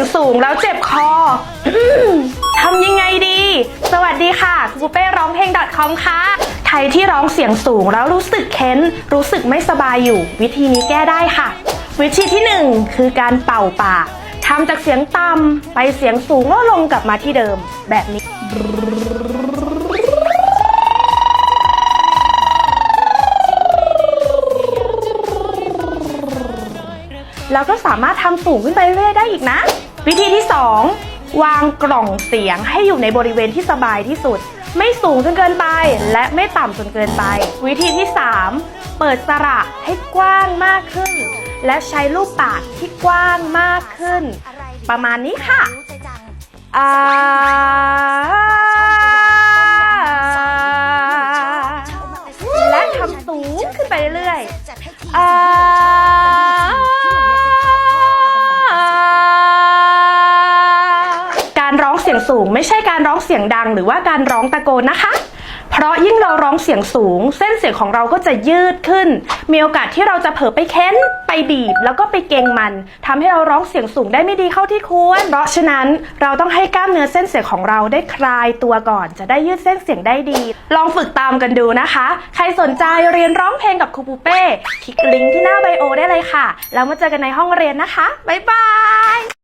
งสูงแล้วเจ็บคอทำยังไงดี สวัสดีค่ะครูปูเป้ร้องเพลง .com ค่ะใครที่ร้องเสียงสูงแล้วรู้สึกเค้น รู้สึกไม่สบายอยู่ วิธีนี้แก้ได้ค่ะ วิธีที่หนึ่งคือการเป่าปากทำจากเสียงต่ำไปเสียงสูงแล้วลงกลับมาที่เดิม แบบนี้แล้วก็สามารถทำสูงขึ้นไปเรื่อยๆได้อีกนะ วิธีที่ 2 วางกล่องเสียงให้อยู่ในบริเวณที่สบายที่สุด ไม่สูงจนเกินไป และไม่ต่ำจนเกินไป วิธีที่ 3 เปิดสระให้กว้างมากขึ้น และใช้รูปปากที่กว้างมากขึ้น ประมาณนี้ค่ะอ่าและทำสูงขึ้นไปเรื่อยๆ ยงสูง ไม่ใช่การร้องเสียงดังหรือว่าการร้องตะโกนนะคะ เพราะยิ่งเราร้องเสียงสูง เส้นเสียงของเราก็จะยืดขึ้น มีโอกาสที่เราจะเผลอไปเค้นไปบีบ แล้วก็ไปเกรงมันทำให้เราร้องเสียงสูงได้ไม่ดีเข้าที่ควร เพราะฉะนั้นเราต้องให้กล้ามเนื้อเส้นเสียงของเราได้คลายตัวก่อน จะได้ยืดเส้นเสียงได้ดี ลองฝึกตามกันดูนะคะ ใครสนใจเรียนร้องเพลงกับครูปูเป้คลิกลิงก์ที่หน้าไบโอได้เลยค่ะแล้วมาเจอกันในห้องเรียนนะคะบ๊ายบาย